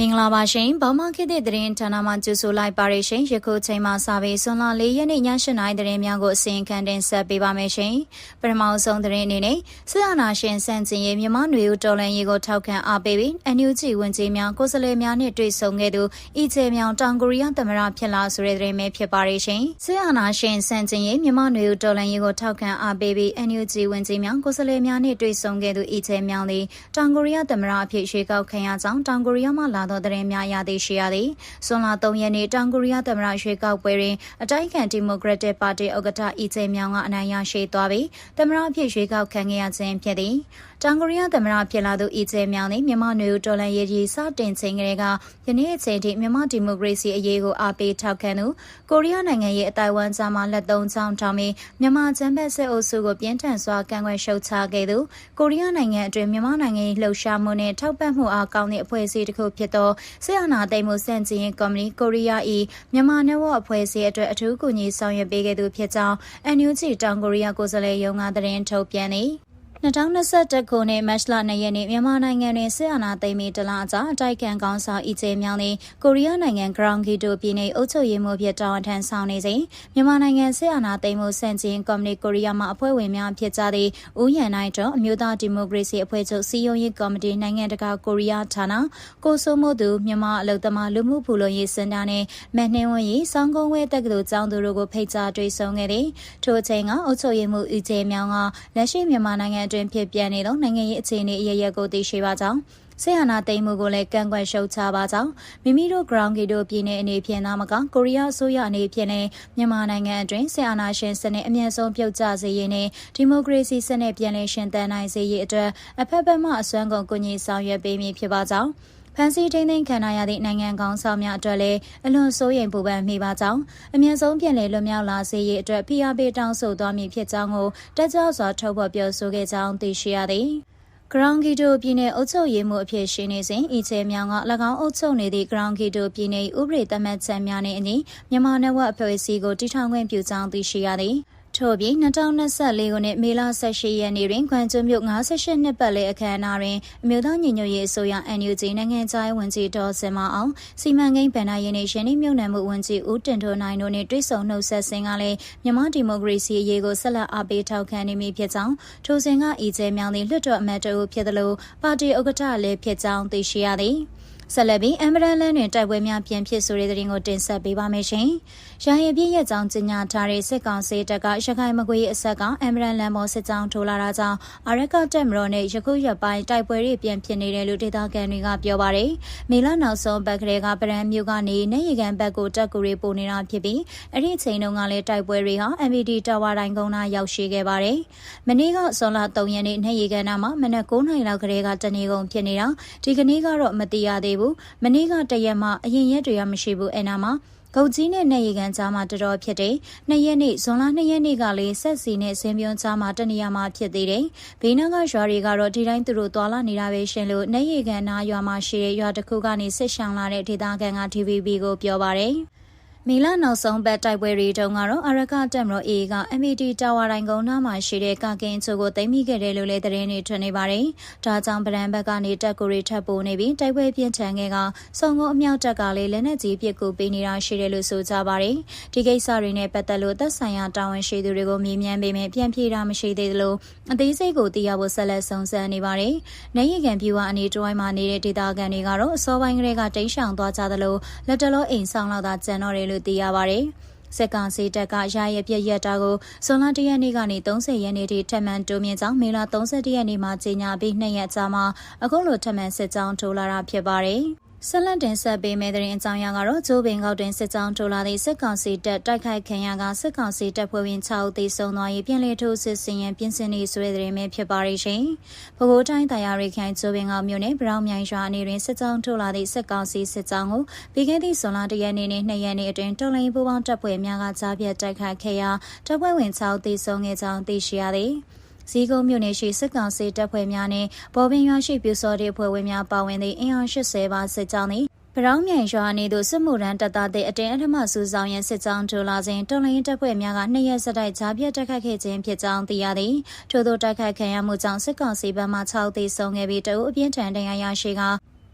မင်္ဂလာပါရှင်။ဘောင်မခေတ်တဲ့သတင်းဌာနမှကြိုဆိုလိုက်ပါရရှင်။ယခုချိန်မှစပြီးဆွန်လာ၄ရက်နေ့ည၈နာရီသတင်းများကိုအစီအခံတင်ဆက်ပေးပါမယ်ရှင်။ပထမဆုံးသတင်းအနေနဲ့စစ်အာဏာရှင်ဆန့်ကျင်ရေးမြန်မာနွေဦးတော်လှန်ရေးကိုထောက်ခံအားပေးပြီး NUG ဝန်ကြီးများကိုယ်စားလှယ်များနဲ့တွေ့ဆုံခဲ့သူအီချေမြောင်တောင်ကိုရီးယားသမ္မတဖြစ်လာဆိုတဲ့သတင်းပဲဖြစ်ပါရရှင်။စစ်အာဏာရှင်ဆန့်ကျင်ရေးမြန်မာနွေဦးတော်လှန်ရေးကိုထောက်ခံအားပေးပြီး NUG ဝန်ကြီးများကိုယ်စားလှယ်များနဲ့တွေ့ဆုံခဲ့သူအီချေမြောင်သည်တောင်ကိုရီးယားသမ္မတအဖြစ်ရွေးကောက်ခံရကြောင်းတောင်ကိုရီးယားမှလာသောသတင်းများရသည်ရှိရသည်။ဇွန်လ3ရက်နေ့တောင်ကိုရီးယားသမ္မတရွေးကောက်ပွဲတွင်အတိုက်အခံဒီမိုကရက်တစ်ပါတီဥက္ကဋ္ဌအီဂျေမြောင်ကအနိုင်ရရှိသွားပြီးသမ္မတအဖြစ်ရွေးကောက်ခံခဲ့ရခြင်းဖြစ်သည်။တောင်ကိုရီးယားသမ္မတဖြစ်လာသူအီဂျေမြောင်သည်မြန်မာနွေဦးတော်လှန်ရေးကြီးစတင်ချိန်ကလေးကယနေ့အချိန်ထိမြန်မာဒီမိုကရေစီအရေးကိုအားပေးထောက်ခံသူကိုရီးယားနိုင်ငံရဲ့အတိုင်ဝမ်ကြားမှာလက်သုံးချောင်းထောင်ပြီးမြန်မာချမ်းဘက်စစ်အုပ်စုကိုပြင်းထန်စွာကန့်ကွက်ရှုတ်ချခဲ့သူကိုရီးယားနိုင်ငံအတွင်းမြန်မာနိုင်ငံ၏လှုပ်ရှားမှုနှင့်ထောက်ပံ့မှုအားကောင်းသည့်အဖွဲ့အစည်းတစ်ခုဖြစ်သောဆရာနာသိမ်းမှုစန့်ကျင်ရေးကော်မတီကိုရီးယား၏မြန်မာနယ်ဝအဖွဲ့အစည်းအတွက်အထူးကူညီဆောင်ရွက်ပေးခဲ့သူဖြစ်ကြောင်း NUG တောင်ကိုရီးယားကိုယ်စားလှယ်ရုံးကသတင်းထုတ်ပြန်သည် 2021ခုနှစ်မတ်လ2ရက်နေ့မြန်မာနိုင်ငံတွင်စစ်အာဏာသိမ်းပြီးတလအကြာအတိုက်ခံကောင်းဆောင်အီဂျေမြောင်းသည်ကိုရီးယားနိုင်ငံဂရောင်ဂီတိုပြည်နယ်အုပ်ချုပ်ရေးမှူးဖြစ်တာဝန်ထမ်းဆောင်နေစဉ်မြန်မာနိုင်ငံစစ်အာဏာသိမ်းမှုစန့်ကျင်ကော်မတီကိုရီးယားမှအဖွဲ့ဝင်များဖြစ်ကြသည့်ဦးရန်နိုင်တော်အမျိုးသားဒီမိုကရေစီအဖွဲ့ချုပ်စီယုံရေးကော်မတီနိုင်ငံတကာကိုရီးယားဌာနကိုစိုးမိုးသူမြန်မာအလုံသမားလူမှုဖူလုံရေးစင်တာနှင့်မနှင်းဝင်းရေးစောင်းကုန်းဝဲတက္ကသိုလ်ကျောင်းသူတို့ကိုဖိတ်ကြားတွေ့ဆုံခဲ့သည်ထိုအချိန်ကအုပ်ချုပ်ရေးမှူးဦးကျေမြောင်းကလက်ရှိမြန်မာနိုင်ငံအတွင်းဖြစ်ပြန်နေသောနိုင်ငံရေးအခြေအနေအရရက်ကိုသိရှိပါကြောင်းဆေးဟာနာသိမ်းမှုကိုလည်းကန့်ကွက်ရှုတ်ချပါကြောင်းမိမိတို့ ground gate တို့ပြည်내အနေဖြင့်သာမကကိုရီးယားအစိုးရအနေဖြင့်လည်းမြန်မာနိုင်ငံအတွင်းဆေးဟာနာရှင်စနစ်အမြင့်ဆုံးပြုတ်ကျစေရေးနဲ့ဒီမိုကရေစီစနစ်ပြန်လည်ရှင်သန်နိုင်စေရေးအတွက်အဖက်ဖက်မှအစွမ်းကုန်ကူညီဆောင်ရွက်ပေးမည်ဖြစ်ပါကြောင်း ဖန်စီထိန်းသိမ်းခံရသည့်နိုင်ငံကောင်းဆောင်များအတွက်လည်းအလွန်စိုးရိမ်ပူပန်မိပါကြောင်းအမြင့်ဆုံးပြည်လည်လွတ်မြောက်လာစေရေးအတွက်ဖိအားပေးတောင်းဆိုသွားမည်ဖြစ်ကြောင်းကိုတက်ကြွစွာထုတ်ဖော်ပြောဆိုခဲ့ကြောင်းသိရှိရသည်ဂရောင်ဂီတိုပြည်နယ်အုပ်ချုပ်ရေးမှူးအဖြစ်ရှိနေစဉ်အီချေမြောင်က၎င်းအုပ်ချုပ်နေသည့်ဂရောင်ဂီတိုပြည်နယ်ဥပဒေသတ်မှတ်ချက်များနှင့်အညီမြန်မာနယ်ဝက်အဖွဲ့အစည်းကိုတည်ထောင်ခွင့်ပြုကြောင်းသိရှိရသည်။ ထို့ပြင်2024ခုနှစ်မေလ18ရက်နေ့တွင်ခွန်ကျွမြို့58နှစ်ပတ်လည်အခမ်းအနားတွင်အမျိုးသားညီညွတ်ရေးအစိုးရ NUG နိုင်ငံခြားရေးဝန်ကြီးဒေါ်စင်မအောင်စီမံကိန်းဗဏ္ဍာရေးနှင့်ရှင်နှမြုပ်နှံမှုဝန်ကြီးဦးတင်ထွန်းနိုင်တို့နှင့်တွေ့ဆုံနှုတ်ဆက်စဉ်ကလည်းမြန်မာဒီမိုကရေစီအရေးကိုဆက်လက်အားပေးထောက်ခံနေမည်ဖြစ်ကြောင်းထိုစဉ်ကအီကျဲမြောင်သည့်လွှတ်တော်အမတ်တို့ဖြစ်သလိုပါတီဥက္ကဋ္ဌလည်းဖြစ်ကြောင်းသိရှိရသည်။ ဆက်လက်ပြီးအမ်ဘရန်လန်တွင်တိုက်ပွဲများပြန်ဖြစ်ဆိုတဲ့တဲ့ရင်ကိုတင်ဆက်ပေးပါမယ်ရှင်။ရဟယပြည့်ရဲ့ကြောင့်ကျညာထားတဲ့စစ်ကောင်စီတပ်ကရခိုင်မကွေးအဆက်ကအမ်ဘရန်လန်ပေါ်စစ်ကြောင်းထိုးလာတာကြောင့်အရကတက်မတော်နဲ့ယခုရက်ပိုင်းတိုက်ပွဲတွေပြန်ဖြစ်နေတယ်လို့ဒေသခံတွေကပြောပါတယ်။မေလနောက်ဆုံးဘက်ကလေးကပရန်မြို့ကနေနေရီကန်ဘက်ကိုတက်ကူတွေပို့နေတာဖြစ်ပြီးအဲ့ဒီချိန်တုန်းကလည်းတိုက်ပွဲတွေဟာ MVD တာဝါတိုင်းကုန်းနာရောက်ရှိခဲ့ပါတယ်။မနေ့ကဇွန်လ3ရက်နေ့နေရီကန်နာမှာမနက်9:00နာရီလောက်ကလေးကတနေကုန်ဖြစ်နေတာဒီကနေ့ကတော့မသိရသေးသေးဘူးမနေ့ကတရက်မှအရင်ရက်တွေကမရှိဘူးအဲ့နာမှာဂုတ်ကြီးနဲ့နေရီကန်ကြားမှာတတော်ဖြစ်တယ်။နှစ်ရက်နေ့ဇွန်လနှစ်ရက်နေ့ကလေးဆက်စီနဲ့စင်ပြုံးကြားမှာတနေရာမှာဖြစ်သေးတယ်။ဘေးနားကရွာတွေကတော့ဒီတိုင်းသူတို့သွာလာနေတာပဲရှင်လို့နေရီကန်နားရွာမှာရှိတဲ့ရွာတစ်ခုကနေဆစ်ရှောင်လာတဲ့ဒေသခံက TVB ကိုပြောပါတယ်။ မေလနောက်ဆုံးပတ်တိုက်ပွဲတွေတုန်းကတော့အရကတက်မတော် AA က MAD တာဝါတိုင်းကုန်းနားမှာရှိတဲ့ကာကင်းချိုကိုသိမ်းမိခဲ့တယ်လို့လည်းသတင်းတွေထွက်နေပါတယ်။ဒါကြောင့်ဗရန်ဘက်ကနေတက်ကိုတွေထပ်ပိုးနေပြီးတိုက်ပွဲပြင်းထန်ခဲ့ကစုံကုန်းအမြောက်တက်ကလည်းလက်နက်ကြီးပစ်ကူပေးနေတာရှိတယ်လို့ဆိုကြပါတယ်။ဒီကိစ္စတွေနဲ့ပတ်သက်လို့သက်ဆိုင်ရာတာဝန်ရှိသူတွေကိုမေးမြန်းပေးမယ်ပြန်ပြေးတာမရှိသေးသလိုအသေးစိတ်ကိုသိရဖို့ဆက်လက်စုံစမ်းနေပါတယ်။နိုင်ရီကန်ပြူဝအနေတွိုင်းမှာနေတဲ့ဒေသခံတွေကတော့အစောပိုင်းကလေးကတိတ်ရှောင်သွားကြသလိုလက်တလုံးအိမ်ဆောင်လောက်သာကျန်တော့တယ်လို့သိရပါတယ်။စက်ကောင်စီတပ်ကရရပြည့်ရက်တာကိုဇွန်လ၁ရက်နေ့ကနေ30ရက်နေ့ထိထပ်မံတိုးမြင့်ကြောင်းမေလ31ရက်နေ့မှာကြေညာပြီးနှစ်ရက်ကြာမှအခုလိုထပ်မံစစ်ကြောင်းထိုးလာတာဖြစ်ပါတယ်။ ဆက်လက်တင်ဆက်ပေးမယ့်တဲ့အကြောင်းအရာကတော့ဂျိုးပင်ကောက်တွင်စစ်ကြောင်းထိုးလာသည့်စစ်ကောင်စီတပ်တိုက်ခိုက်ခံရကစစ်ကောင်စီတပ်ဖွဲ့ဝင်6ဦးသေဆုံးသွား၍ပြည်လေထိုးစစ်စင်ရန်ပြင်ဆင်နေဆိုတဲ့တဲ့ပဲဖြစ်ပါရရှင်။ပဲခူးတိုင်းတရားရိခိုင်ဂျိုးပင်ကောက်မြို့နယ်ဗရောင်းမြိုင်ရွာအနေတွင်စစ်ကြောင်းထိုးလာသည့်စစ်ကောင်စီစစ်ကြောင်းကိုပြီးခဲ့သည့်ဇွန်လ၁ရက်နေ့နဲ့2ရက်နေ့အတွင်းတော်လိုင်းပူးပေါင်းတပ်ဖွဲ့များကကြားပြတ်တိုက်ခိုက်ခဲ့ရာတပ်ဖွဲ့ဝင်6ဦးသေဆုံးခဲ့ကြောင်းသိရှိရသည်။ ဇီးကုန်းမြို့နယ်ရှိစစ်ကောင်စီတပ်ဖွဲ့များနဲ့ဘော်ပင်ရွာရှိပြူစောတဲ့ဖွဲ့ဝင်များပါဝင်သည့်အင်အား80ပါစစ်ကြောင်းသည်ပရောင်းမြိုင်ရွာနေသို့စစ်မှုရန်တပ်သားတဲ့အတင်းအထမစူဆောင်ရန်စစ်ကြောင်းထိုးလာစဉ်တော်လိုင်းတပ်ဖွဲ့များကနှစ်ရက်ဆက်တိုက်ကြားပြတ်တိုက်ခတ်ခဲ့ခြင်းဖြစ်ကြောင်းသိရသည်ထို့သောတိုက်ခိုက်ခံရမှုကြောင့်စစ်ကောင်စီဘက်မှ6သေဆုံးခဲ့ပြီးတအုပ်အပြင်းထန်ဒဏ်ရာရရှိက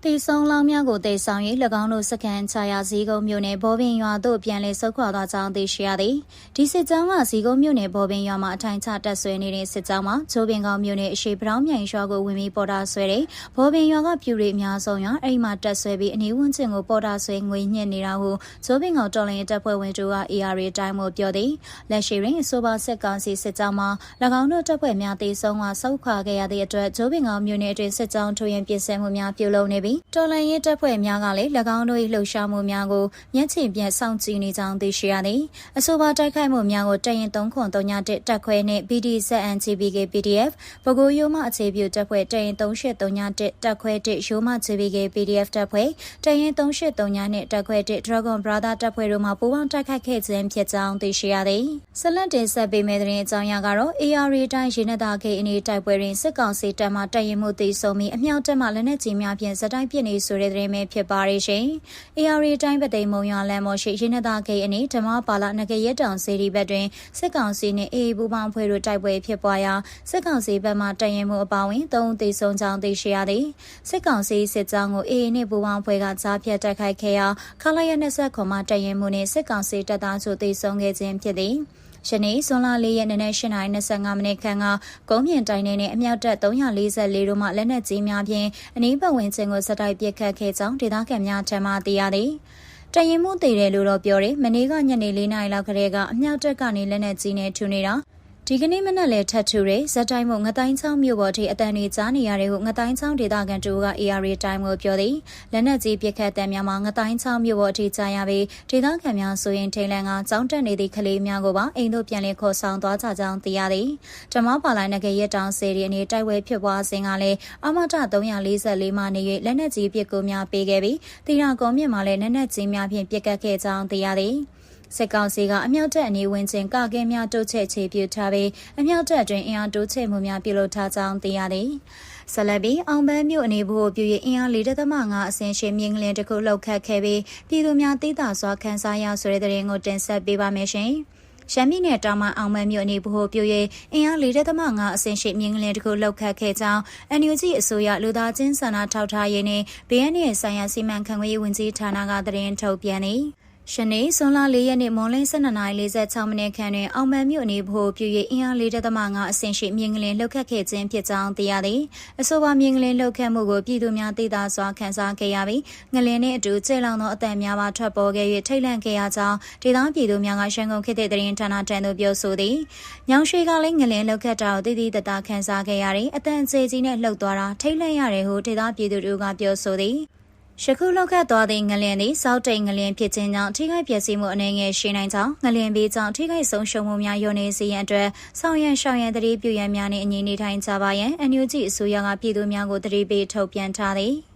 တေဆုံးလောင်းများကိုတေဆောင်၍၎င်းတို့စကန်ချရာဇီကုန်းမြို့နယ်ဘောပင်ရွာသို့ပြန်လည်ဆုတ်ခွာသွားကြောင်းသိရှိရသည်ဒီစစ်ကြောင်းကဇီကုန်းမြို့နယ်ဘောပင်ရွာမှာအထိုင်ချတပ်ဆွဲနေတဲ့စစ်ကြောင်းမှာချိုးပင်ကောင်မြို့နယ်အရှိပရောင်းမြိုင်ရွာကိုဝင်ပြီးပေါ်တာဆွဲတဲ့ဘောပင်ရွာကပြူတွေအများဆုံးရွာအဲ့ဒီမှာတပ်ဆွဲပြီးအနီးဝန်းကျင်ကိုပေါ်တာဆွဲငွေညှစ်နေတာဟုချိုးပင်ကောင်တော်လရင်တပ်ဖွဲ့ဝင်တို့က AR တိုင်းမှုပြောသည်လက်ရှိတွင်အဆိုပါစစ်ကောင်စီစစ်ကြောင်းမှာ၎င်းတို့တပ်ဖွဲ့များတေဆုံးကဆုတ်ခွာခဲ့ရသည့်အတွက်ချိုးပင်ကောင်မြို့နယ်အတွင်းစစ်ကြောင်းထိုးရင်ပြည်ဆင်မှုများပြုလုပ်နေပြီးတော်လရင်တပ်ဖွဲ့များကလည်း၎င်းတို့၏လှုပ်ရှားမှုများကိုမျက်ခြေပြတ်စောင့်ကြည့်နေကြောင်းသိရှိရသည်အဆိုပါတိုက်ခိုက်မှုများကိုတရင်3ခွန်3ည1တက်ခွဲနှင့် BDZNGBK PDF ဘကိုးရိုးမအခြေပြုတပ်ဖွဲ့တရင်38 3ည1တက်ခွဲ1ရိုးမ GBK PDF တပ်ဖွဲ့တရင်38 3ညနှင့်တက်ခွဲ1 Dragon Brother တပ်ဖွဲ့တို့မှပူးပေါင်းတိုက်ခိုက်ခဲ့ခြင်းဖြစ်ကြောင်းသိရှိရသည်ဆက်လက်တင်ဆက်ပေးမယ့်သတင်းအကြောင်းအရာကတော့ AR တိုင်းရေနတာခေအနေတိုက်ပွဲတွင်စစ်ကောင်စီတပ်မှတရင်မှုသိဆုံးပြီးအမြောက်တပ်မှလက်နက်ကြီးများဖြင့်ဇက်တိုင်းပစ်နေဆိုတဲ့သတင်းပဲဖြစ်ပါရရှင်။ AR တိုင်းပသိမ်မုံရွာလမ်းမော်ရှိရင်းနတာဂိတ်အနီးဓမ္မပါလာနဂရက်တောင်စေတီဘက်တွင်စစ်ကောင်စီနှင့်အေးဘူပေါင်းဖွဲ့တို့တိုက်ပွဲဖြစ်ပွားရာစစ်ကောင်စီဘက်မှတရင်မှုအပါဝင်သုံးသိဆုံးကြောင်းသိရှိရသည်စစ်ကောင်စီစစ်ကြောင်းကိုအေးနှင့်ဘူပေါင်းဖွဲ့ကကြားဖြတ်တိုက်ခိုက်ခဲ့ရာခလာရ29ခွန်မှတရင်မှုနှင့်စစ်ကောင်စီတပ်သားတို့သိဆုံးခဲ့ခြင်းဖြစ်သည် ယနေ့ဇွန်လ၄ရက်နေ့နဲ့၈နိုင်25မိနစ်ခန့်ကကုန်းမြင့်တိုင်းနဲ့အမြောက်တပ်344တို့မှလက်နက်ကြီးများဖြင့်အနီးပတ်ဝန်းကျင်ကိုစတိုက်ပစ်ခတ်ခဲ့ကြောင်းဒေသခံများထံမှသိရသည်တရင်မှုတည်တယ်လို့တော့ပြောတယ်မနေ့ကညနေ၄နာရီလောက်ကလေးကအမြောက်တက်ကနေလက်နက်ကြီးနဲ့ထူနေတာ ဒီကနေ့မနက်လဲထတ်ထူရဲဇက်တိုင်းမို့ငတိုင်းချောင်းမြို့ပေါ်ထိအတန်နေကြားနေရတယ်ဟုငတိုင်းချောင်းဒေသခံတူက AR တိုင်းကိုပြောသည်လက်နက်ကြီးပစ်ခတ်တဲ့များမှာငတိုင်းချောင်းမြို့ပေါ်ထိကြားရပြီးဒေသခံများဆိုရင်ထိန်လန်ကကြောင်းတက်နေသည့်ကလေးများကိုပါအိမ်တို့ပြန်လည်ခေါ်ဆောင်သွားကြကြောင်းသိရသည်ဓမ္မပါလိုင်းနဂရက်တောင်စေရီအနေတိုက်ပွဲဖြစ်ပွားစဉ်ကလည်းအမတ344မှနေ၍လက်နက်ကြီးပစ်ကူများပေးခဲ့ပြီးတီရာကုန်းမြင့်မှာလည်းလက်နက်ကြီးများဖြင့်ပစ်ကတ်ခဲ့ကြောင်းသိရသည် စစ်ကောင်စီကအမြောက်တပ်အနေဝင်ချင်းကကဲများတိုးချဲ့ချေပြထားပြီးအမြောက်တပ်တွင်အင်အားတိုးချဲ့မှုများပြုလုပ်ထားကြောင်းသိရသည်ဆလဘီအောင်ပန်းမြို့အနေဘို့ပြည့်အင်အား၄ဒသမ5အစင်ရှင်မြင်းကလင်တစ်ခုလောက်ခတ်ခဲ့ပြီးပြည်သူများသိသာစွာခန်းစားရဆိုတဲ့တဲ့ရင်ကိုတင်ဆက်ပေးပါမယ်ရှင်ရှမ်းပြည်နယ်တောင်မှအောင်မန်းမြို့အနေဘို့ပြည့်ရဲ့အင်အား၄ဒသမ5အစင်ရှိမြင်းကလင်တစ်ခုလောက်ခတ်ခဲ့ကြောင်း NUG အစိုးရလူသားချင်းစာနာထောက်ထားရေးနဲ့ BNN ဆိုင်ရာစီမံခန့်ခွဲရေးဝန်ကြီးဌာနကသတင်းထုတ်ပြန်နေ ရှနေ့ဇွန်လ၄ရက်နေ့မွန်လင်း12:46မိနစ်ခန့်တွင်အောင်မန်မြို့အနေဖို့ပြည့်ရအင်အား၄ဒသမ5အဆင့်ရှိမြင်းကလင်လှုပ်ခတ်ခဲ့ခြင်းဖြစ်ကြောင်းသိရသည်အဆိုပါမြင်းကလင်လှုပ်ခတ်မှုကိုပြည်သူများသိသာစွာခံစားခဲ့ရပြီးငလင်နှင့်အတူကျေလောင်သောအသက်များပါထွက်ပေါ်ခဲ့၍ထိတ်လန့်ခဲ့ရကြောင်းဒေသပြည်သူများကရှမ်းကုန်ခေတ်တဲ့တရင်ဌာနတန်သို့ပြောဆိုသည်။ညောင်ရွှေကလည်းငလင်လှုပ်ခတ်တာကိုတည်တည်တသာခံစားခဲ့ရတယ်။အတန်ကျေကြီးနဲ့လှုပ်သွားတာထိတ်လန့်ရတယ်ဟုဒေသပြည်သူတို့ကပြောဆိုသည်။ ယခုလောက်ခတ်သွားသည့်ငလျင်သည်စောက်တိတ်ငလျင်ဖြစ်ခြင်းကြောင့်ထိခိုက်ပျက်စီးမှုအနေငယ်ရှိနိုင်ကြောင်းငလျင်ဘေးကြောင့်ထိခိုက်ဆုံးရှုံးမှုများယုံနေစေရန်အတွက်ဆောင်ရန်ရှောင်ရန်တတိပြုရန်များနှင့်အညီနေထိုင်ကြပါရန်အန်ယူဂျီအစိုးရကပြည်သူများကိုတတိပေးထုတ်ပြန်ထားသည်။